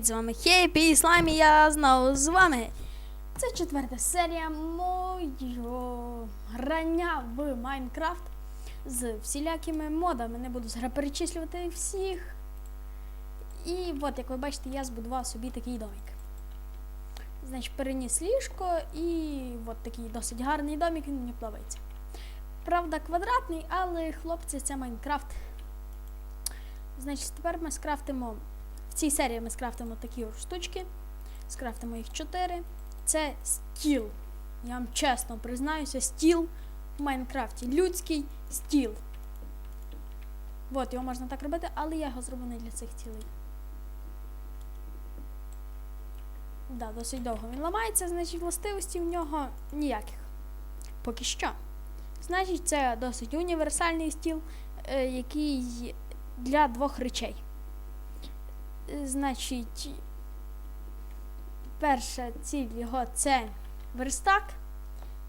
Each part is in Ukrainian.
привіт! З вами Хейпі і Слаймі, я знову з вами. Це четверта серія моєго грання в Майнкрафт з всілякими модами. Не буду зараз перечислювати всіх. І от, як ви бачите, я збудував собі такий домик. Значить, переніс ліжко і от такий досить гарний домик, він мені подобається. Правда, квадратний, але хлопці, це Майнкрафт. Значить, тепер ми скрафтимо. В цій серії ми скрафтимо такі штучки. Скрафтимо їх 4. Це стіл. Я вам чесно признаюся, стіл в Майнкрафті. Людський стіл. От, його можна так робити, але я його зроблю не для цих цілей. Да, досить довго він ламається, значить властивості в нього ніяких. Поки що. Значить, це досить універсальний стіл, е, який для двох речей. Значить, перша ціль його це верстак,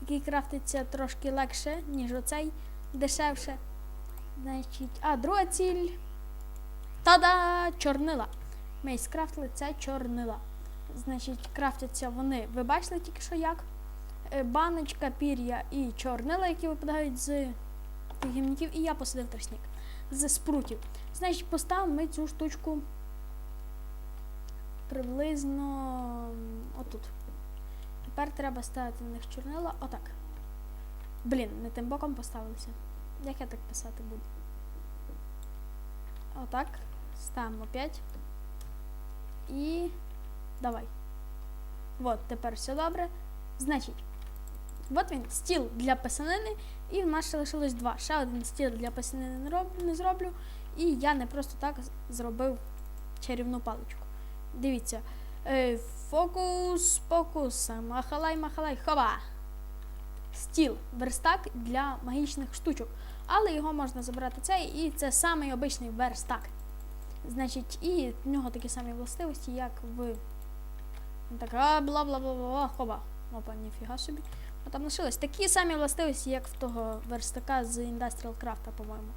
який крафтиться трошки легше, ніж оцей, дешевше. Значить, а друга ціль. Та-да! Чорнила. Ми скрафтили це чорнила. Значить, крафтяться вони. Ви бачили тільки що як? Е, Баночка, пір'я і чорнила, які випадають з тих і я посадив тростник з спрутів. Значить, поставимо ми цю штучку приблизно отут. Тепер треба ставити на них чорнила. Отак. Блін, не тим боком поставилися. Як я так писати буду? Отак. Ставимо 5. І. Давай. От, тепер все добре. Значить, от він, стіл для писанини, і в нас ще лишилось два. Ще один стіл для писанини не зроблю. І я не просто так зробив чарівну паличку. Дивіться. Е, фокус, покус, махалай, махалай, хова. Стіл, верстак для магічних штучок. Але його можна забрати цей, і це самий обичний верстак. Значить, і в нього такі самі властивості, як в. Він Так, а, бла бла бла бла хова. Опа, ніфіга собі. А там лишилось такі самі властивості, як в того верстака з Industrial Craft, по-моєму.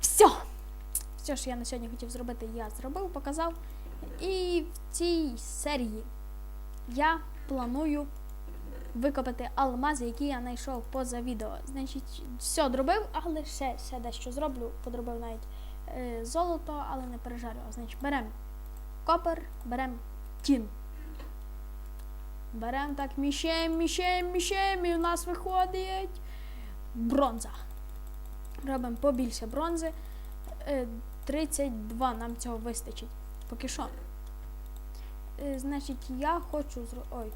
Все! Все, що я на сьогодні хотів зробити, я зробив, показав. І в цій серії я планую викопати алмази, які я знайшов поза відео. Значить, все зробив, але ще, ще дещо зроблю. Подробив навіть е, золото, але не пережарював. Значить, беремо копер, беремо тін. Беремо так, мішаємо, мішаємо, мішаємо, і у нас виходить бронза. Робимо побільше бронзи. Е, 32 нам цього вистачить. Поки що. Е, значить, я хочу зро... Ой.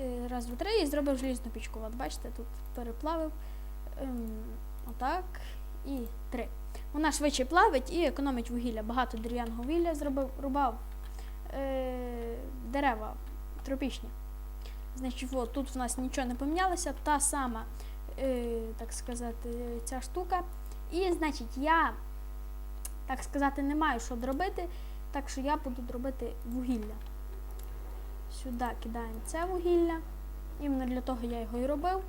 Е, раз, два, три і зробив желізну пічку. От бачите, тут переплавив. Ем, отак. І три. Вона швидше плавить і економить вугілля. Багато дерев'яного вугілля зробив, рубав е, дерева тропічні. Значить, от, тут в нас нічого не помінялося. Та сама, е, так сказати, ця штука. І, значить, я, так сказати, не маю що зробити, так що я буду робити вугілля. Сюди кидаємо це вугілля. Іменно для того я його і робив.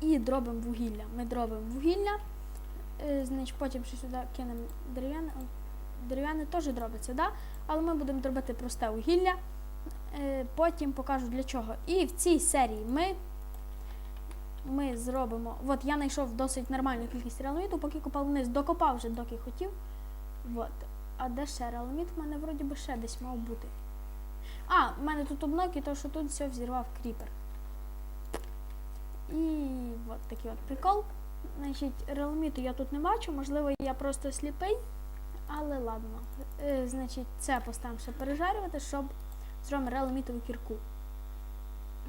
І дробимо вугілля. Ми дробимо вугілля. Е, значить, потім ще сюди кинемо дерев'яне. Дерев'яне теж дробиться, да? але ми будемо дробити просте вугілля. Е, потім покажу для чого. І в цій серії ми, ми зробимо. От я знайшов досить нормальну кількість реаламіту, поки копав вниз, докопав вже, доки хотів. От. А де ще реаламіт? У мене вроді би ще десь мав бути. А, в мене тут обноки, то що тут все взірвав кріпер. І от такий от прикол. Значить, реаламіту я тут не бачу, можливо, я просто сліпий, але ладно. Е, значить, це поставимо ще пережарювати, щоб зробимо реаламітову кірку.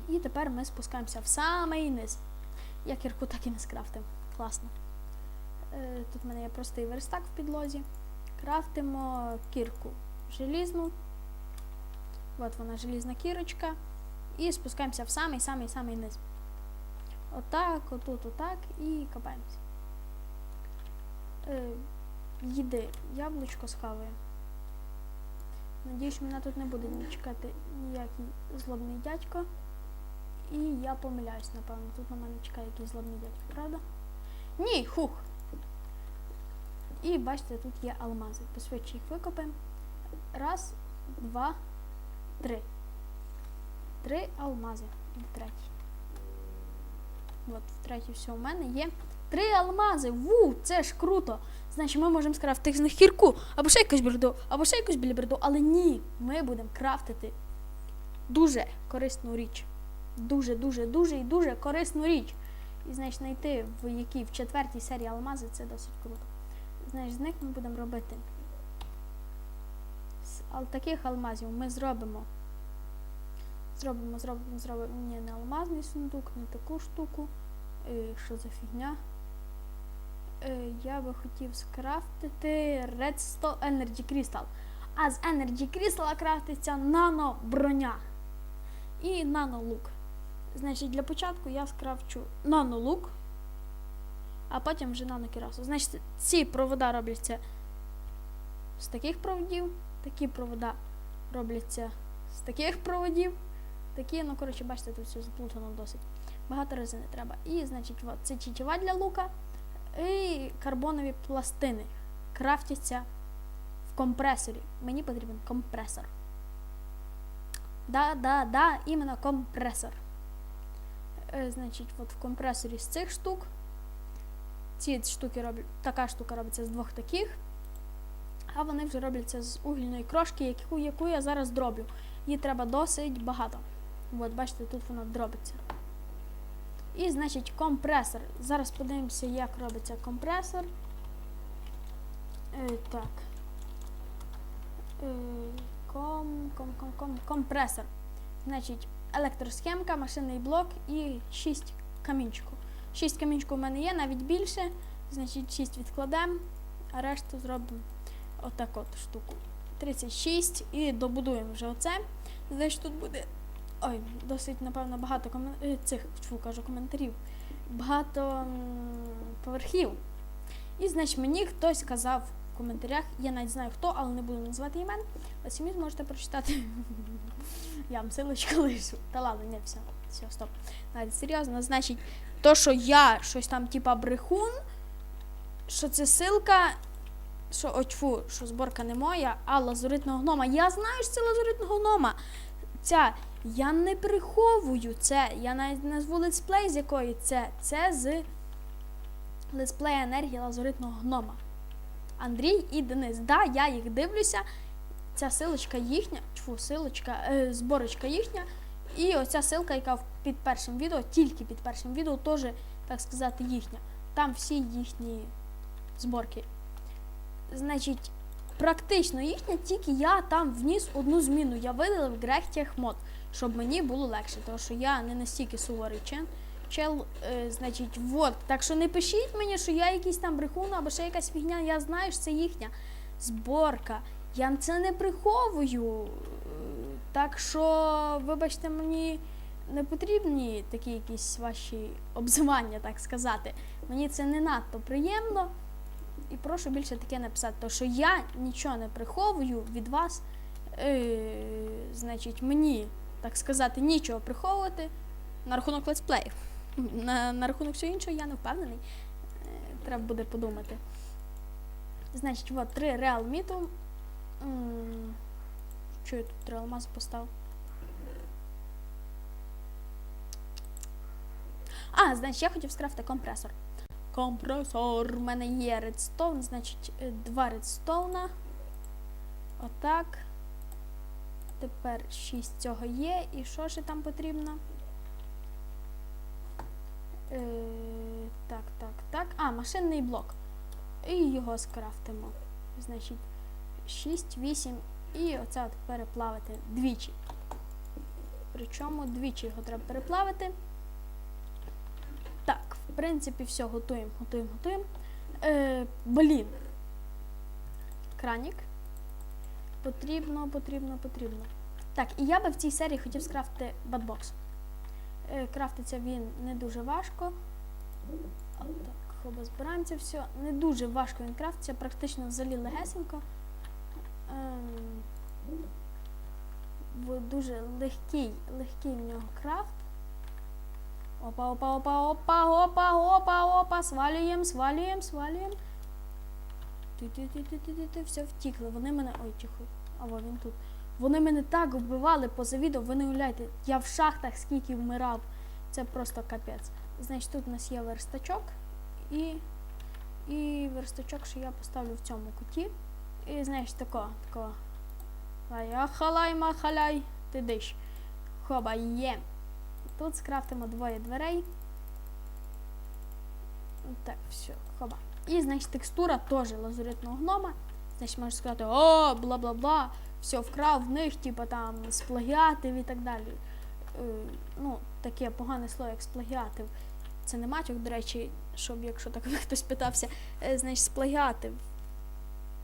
І тепер ми спускаємося в самий низ. Я кірку так і не скрафтив. Класно. Е, тут в мене є простий верстак в підлозі. Крафтимо кірку желізну. От вона желізна кірочка. І спускаємося в самий-самий-самий низ. Отак, отут, отак і копаємося. Е, їди, яблучко схаває. Надіюсь, мене тут не буде чекати ніякий злобний дядько. І я помиляюсь, напевно. Тут на мене чекає якийсь злобний дядько, правда? Ні, хух. І бачите, тут є алмази. Посвідчі їх викопаємо. Раз, два, три. Три алмази. Третій? От, третій все у мене є. Три алмази. Ву, це ж круто. Значить, ми можемо скрафтити з них кірку, або ще якусь берду, або ще якусь біліберду. Але ні, ми будемо крафтити дуже корисну річ. Дуже, дуже, і дуже корисну річ. І значить, знайти в якій в четвертій серії алмази це досить круто. Значить, з них ми будемо робити. З таких алмазів ми зробимо. Зробимо, зробимо, зробимо. Ні, не алмазний сундук, не таку штуку. Е, що за фігня? Е, я би хотів скрафтити Redstone Energy Crystal. А з Energy Crystal крафтиться нано броня і нано лук. Значить, для початку я скрафчу нано лук, а потім вже нано кірасу. Значить, ці провода робляться з таких проводів, такі провода робляться з таких проводів. Такі, ну коротше, бачите, тут все заплутано досить. Багато резини треба. І, значить, от, це тітєва для лука і карбонові пластини крафтяться в компресорі. Мені потрібен компресор. Да, да, да, іменно компресор. Е, значить, от в компресорі з цих штук. Ці штуки роблять, така штука робиться з двох таких. А вони вже робляться з угільної крошки, яку, яку я зараз дроблю. Її треба досить багато. От, бачите, тут вона дробиться. І, значить, компресор. Зараз подивимося, як робиться компресор. Е, так. Е, ком, ком, ком, ком, компресор. Значить, електросхемка, машинний блок і 6 камінчику. 6 камінчику у мене є, навіть більше. Значить, 6 відкладемо, а решту зробимо отак от штуку. 36 і добудуємо вже оце. Значить, тут буде ой, досить, напевно, багато комен... е, цих фу, кажу, коментарів. Багато м, поверхів. І, значить, мені хтось казав в коментарях, я навіть знаю хто, але не буду називати імен. Ви самі зможете прочитати. Я вам силочку лишу. Та ладно, не все. Все, стоп. Навіть серйозно, значить, то, що я щось там, типа брехун, що це силка, що о, тьфу, що зборка не моя, а лазуритного гнома. Я знаю, що це лазуритного гнома. Ця я не приховую це. Я навіть назву летсплей, з якої це. Це з летсплея енергії лазуритного гнома. Андрій і Денис. Да, я їх дивлюся. Ця силочка їхня, тьфу, силочка, е, зборочка їхня. І оця силка, яка під першим відео, тільки під першим відео, теж, так сказати, їхня. Там всі їхні зборки. Значить, практично їхня, тільки я там вніс одну зміну. Я видалив Грехтях щоб мені було легше, тому що я не настільки суворий чен. Чел, е, значить, вот. Так що не пишіть мені, що я якийсь там брехун або ще якась фігня. Я знаю, що це їхня зборка. Я це не приховую. Е, Так що, вибачте, мені не потрібні такі якісь ваші обзивання, так сказати. Мені це не надто приємно. І прошу більше таке написати, тому що я нічого не приховую від вас. Е, значить, мені, так сказати, нічого приховувати на рахунок летсплеїв. На, на рахунок всього іншого я не впевнений. Е, треба буде подумати. Значить, от три реал міту. Що я тут три алмази поставив? А, значить, я хотів скрафти компресор. Компресор. У мене є редстоун, значить, е, два редстоуна. Отак. Тепер 6 цього є. І що ще там потрібно? Е, так, так, так. А, машинний блок. І його скрафтимо. Значить, 6, 8 і оце от переплавити двічі. Причому двічі його треба переплавити. Так, в принципі, все, готуємо, готуємо, готуємо. Е, блін. Кранік. Потрібно, потрібно, потрібно. Так, і я би в цій серії хотів скрафтити батбокс. Е, крафтиться він не дуже важко. Отак, хоба збираємо це все. Не дуже важко він крафтиться, практично взагалі легесенько. Ем, бо дуже легкий, легкий в нього крафт. Опа, опа, опа, опа, опа, опа, опа, свалюємо, свалюємо, свалюємо. Ти-ти-ти-ти-ти-ти, все втікли. Вони мене. Ой, тихо. Або він тут. Вони мене так вбивали поза відео, ви не уявляєте, я в шахтах скільки вмирав. Це просто капець. Значить, тут у нас є верстачок і, і верстачок, що я поставлю в цьому куті. І знаєш, тако, тако. Лай, халай, махаляй, ти диш. Хоба є. Тут скрафтимо двоє дверей. Так, все, хоба. І, значить, текстура теж лазуритного гнома. Значить, можеш сказати, о, бла-бла-бла, все вкрав в них, типу там сплагіатив і так далі. Е, ну, таке погане слово, як сплагіатив. Це не матюк, до речі, щоб якщо так хтось питався, е, значить, сплагіатив.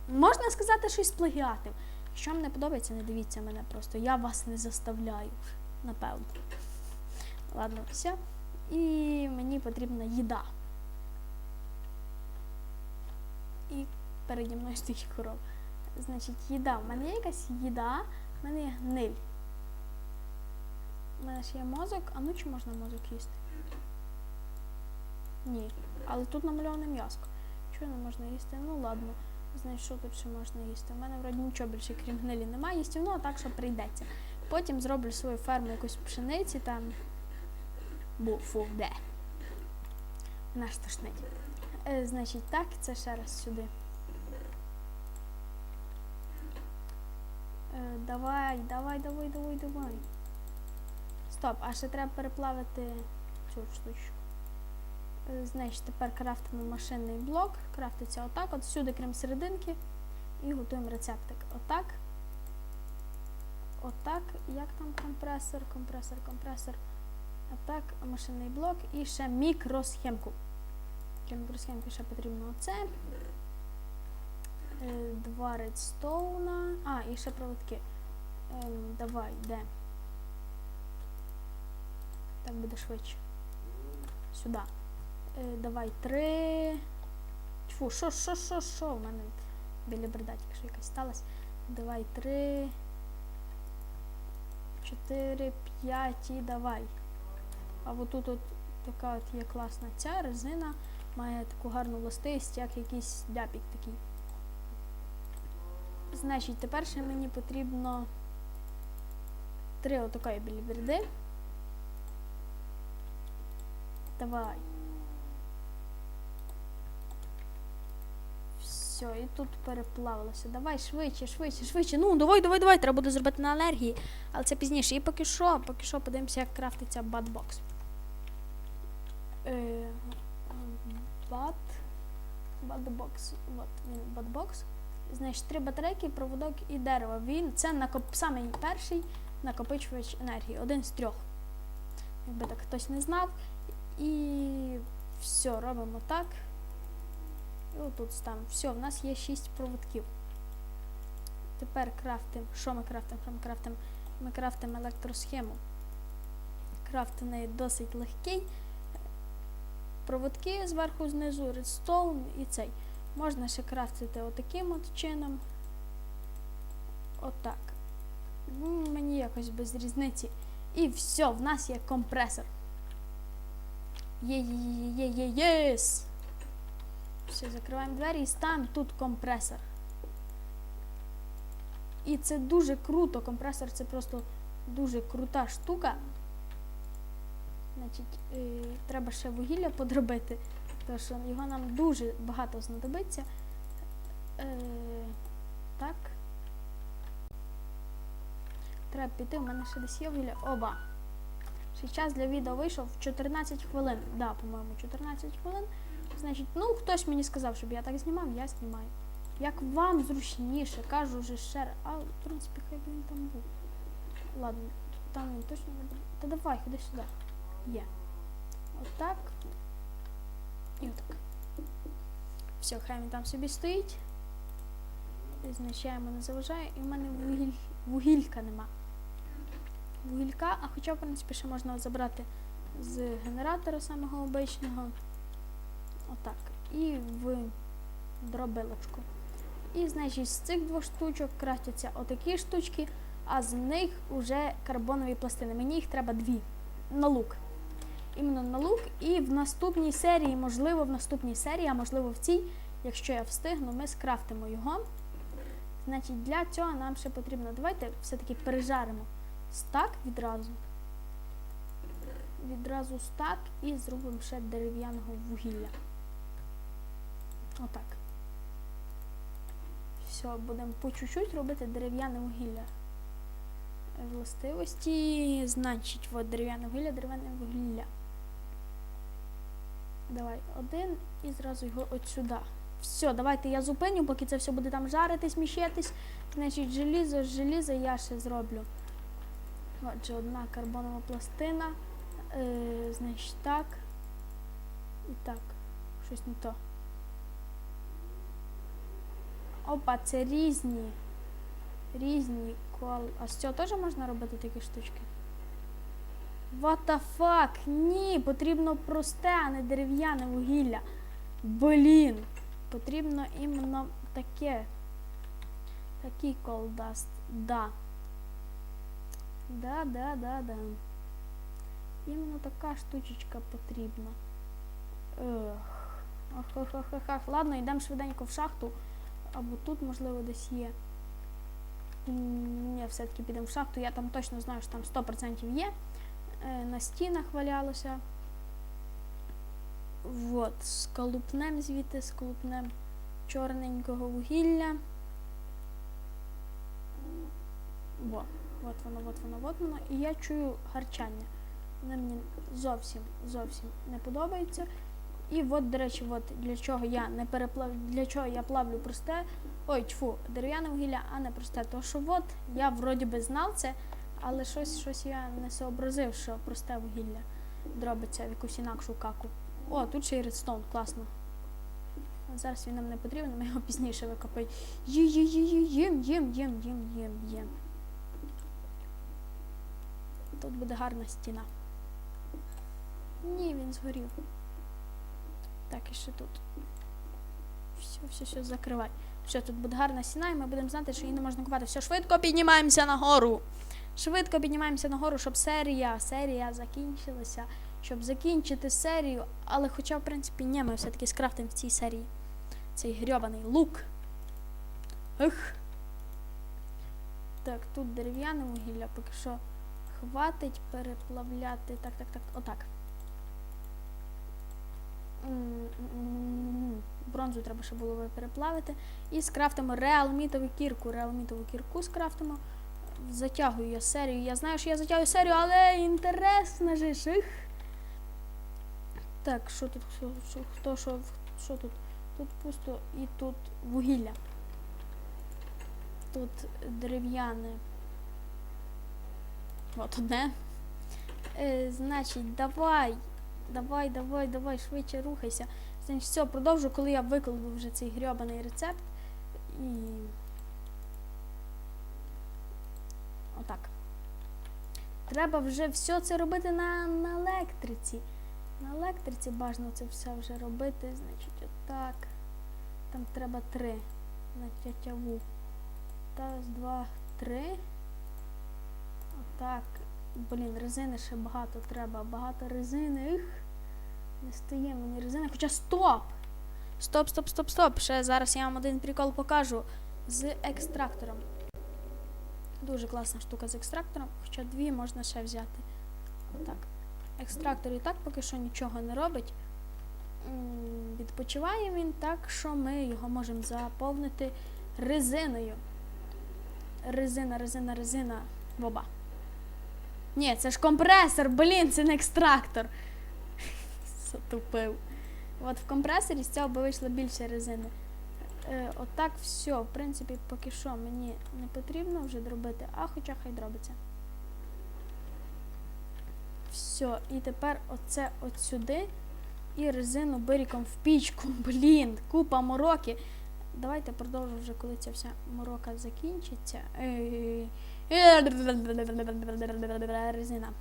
Можна сказати, що й сплагіатив. Якщо вам не подобається, не дивіться мене просто. Я вас не заставляю, напевно. Ладно, все. І мені потрібна їда. І переді мною стоїть корова. Значить, їда. У мене є якась їда, в мене є гниль. У мене ж є мозок, а ну чи можна мозок їсти? Ні. Але тут намальоване м'яско. Чого не можна їсти? Ну ладно. Знаєш, що тут ще можна їсти? У мене вроді нічого більше, крім гнилі, немає їстівного, так що прийдеться. Потім зроблю свою ферму якусь пшениці там. Бу, фу, де. Ж тошнить. Е, значить, так, це ще раз сюди. Е, давай, давай, давай, давай, давай. Стоп, а ще треба переплавити цю штучку. Е, Значить, тепер крафтимо машинний блок. Крафтиться отак, от сюди, крім серединки. І готуємо рецептик. Отак. Отак. Як там компресор, компресор, компресор. Отак, машинний блок і ще мікросхемку. Для мікросхемки ще потрібно оце. Е, Два редстоуна. А, і ще проводки. Ем, давай, де? Так буде швидше. Сюди. Е, давай три. Тьфу, що, що, що, що? У мене біля бредатик, що якась сталася. Давай три. Чотири, п'ять і давай. А от тут от така от є класна ця резина. Має таку гарну властивість, як якийсь дяпік такий. Значить, тепер ще мені потрібно три отакої біліберди. Давай. Все, і тут переплавилося. Давай швидше, швидше, швидше. Ну, давай, давай, давай. Треба буде зробити на алергії. Але це пізніше. І поки що, поки що подивимося, як крафтиться батбокс. Е, бат. Батбокс. От він батбокс. Значить, три батарейки, проводок і дерево. Він це накоп... самий перший накопичувач енергії. Один з трьох. Якби так хтось не знав. І все, робимо так. І отут ставимо. Все, в нас є 6 проводків. Тепер крафтимо. Що ми крафтимо? Що ми крафтимо? Ми крафтимо електросхему. Крафт в неї досить легкий. Проводки зверху, знизу, редстоун і цей. Можна ще крафтити отаким от чином. Отак. Ну, Мені якось без різниці. І все, в нас є компресор. Є-є-є-є-є, єс! Все, закриваємо двері і ставимо тут компресор. І це дуже круто. Компресор це просто дуже крута штука. Значить, е, треба ще вугілля подробити, тому що його нам дуже багато знадобиться. Е, так. Треба піти, у мене ще десь є вугілля. Оба. Ще час для відео вийшов в 14 хвилин. Да, по-моєму, 14 хвилин. Значить, ну хтось мені сказав, щоб я так знімав, я знімаю. Як вам зручніше, кажу вже ще раз. А, в принципі, хай він там був. Ладно, там він точно не буде. Та давай, ходи сюди. Є. Отак. І отак. Все, хай він там собі стоїть. Визначаємо, не заважає. І в мене вугіль... вугілька нема. Вугілька, а хоча, в принципі, ще можна забрати з генератора самого обичного. Отак. І в дробилочку. І, значить, з цих двох штучок крафтяться отакі штучки, а з них вже карбонові пластини. Мені їх треба дві. На лук. Іменно на лук. І в наступній серії, можливо, в наступній серії, а можливо в цій, якщо я встигну, ми скрафтимо його. Значить, для цього нам ще потрібно. Давайте все-таки пережаримо стак відразу. Відразу стак і зробимо ще дерев'яного вугілля. Отак. Все, будемо по чуть-чуть робити дерев'яне вугілля. Властивості, значить, от дерев'яне вугілля, дерев'яне вугілля. Давай один і зразу його от сюди. Все, давайте я зупиню, поки це все буде там жаритись, міщитись. Значить, желізо, з желіза я ще зроблю. Отже, одна карбонова пластина. Е, значить, так. І так. Щось не то. Опа, це різні. Різні кол. А з цього теж можна робити такі штучки? What the fuck? Ні, потрібно просте, а не дерев'яне вугілля. Блін. Потрібно іменно таке. Такий колдаст. Да. Да, да, да, да. Іменно така штучечка потрібна. Ех. Ах, ах, ах, ах. Ладно, йдемо швиденько в шахту. Або тут, можливо, десь є. Ні, все-таки підемо в шахту. Я там точно знаю, що там 100% є. Е, На стінах валялося. Вот, скалупнем звідти, скалупнем чорненького вугілля. Во, от воно, от воно, от воно. І я чую гарчання. Воно мені зовсім, зовсім не подобається. І от, до речі, от для чого я не переплав... для чого я плавлю просте. Ой, тьфу, дерев'яне вугілля, а не просте. Тому що от я вроді би знав це, але щось, щось я не сообразив, що просте вугілля дробиться в якусь інакшу каку. О, тут ще й редстоун, класно. Зараз він нам не потрібен, ми його пізніше викопаємо. Є, є, їм, їм, їм, їм, їм, їм. Тут буде гарна стіна. Ні, він згорів. Так, і ще тут. Все, все, все, закривай. Все, тут буде гарна стіна, і ми будемо знати, що її не можна купати. Все, швидко піднімаємося нагору. Швидко піднімаємося нагору, щоб серія, серія закінчилася. Щоб закінчити серію, але хоча, в принципі, ні, ми все-таки скрафтимо в цій серії цей грьобаний лук. Ех. Так, тут дерев'яне вугілля, поки що хватить переплавляти. Так, так, так, отак. Бронзу треба ще було переплавити. І скрафтимо реалмітову кірку. Реалмітову кірку скрафтимо. Затягую я серію. Я знаю, що я затягую серію, але інтересно ж. Ех. Так, що тут? Хто, що, що тут? Тут пусто і тут вугілля. Тут дерев'яне. От одне. Е, значить, давай. Давай, давай, давай, швидше рухайся. Значить, все, продовжу, коли я викладу вже цей грьобаний рецепт. І. Отак. Треба вже все це робити на, на електриці. На електриці бажано це все вже робити. Значить, отак. Там треба три. На тятяву. Раз, два, три. Отак. Блін, резини ще багато треба. Багато резини. Ех. Не стає мені резина. Хоча стоп! Стоп, стоп, стоп, стоп. Ще зараз я вам один прикол покажу з екстрактором. Дуже класна штука з екстрактором, хоча дві можна ще взяти. Отак. Екстрактор і так поки що нічого не робить. Відпочиває він так, що ми його можемо заповнити резиною. Резина, резина, резина. Воба. Ні, це ж компресор, блін, це не екстрактор. Затупив. От в компресорі з цього би вийшло більше резини. Е, отак все, в принципі, поки що мені не потрібно вже дробити, а хоча хай дробиться. Все, і тепер оце от сюди і резину биріком в пічку. Блін, купа мороки. Давайте продовжу вже, коли ця вся морока закінчиться. Ей, Резина.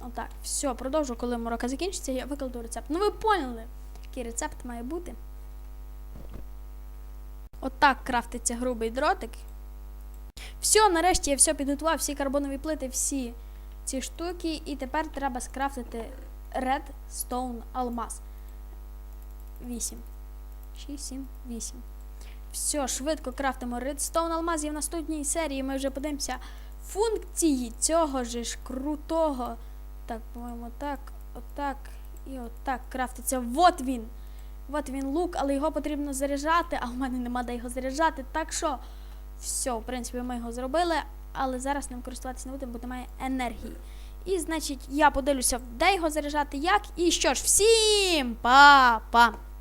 Отак, все, продовжу, коли морока закінчиться, я викладу рецепт. Ну ви поняли, який рецепт має бути. Отак крафтиться грубий дротик. Все, нарешті я все підготував, всі карбонові плити, всі ці штуки. І тепер треба скрафтити Redstone алмаз. 8. 6, 7, 8. Все, швидко крафтимо редстоун алмаз і в наступній серії ми вже подивимося функції цього же ж крутого. Так, по-моєму, так, отак і отак крафтиться. Вот він. От він лук, але його потрібно заряджати, а в мене нема де його заряджати. Так що, все, в принципі, ми його зробили, але зараз ним користуватися не будемо, бо немає енергії. І, значить, я подивлюся, де його заряджати, як. І що ж, всім па-па!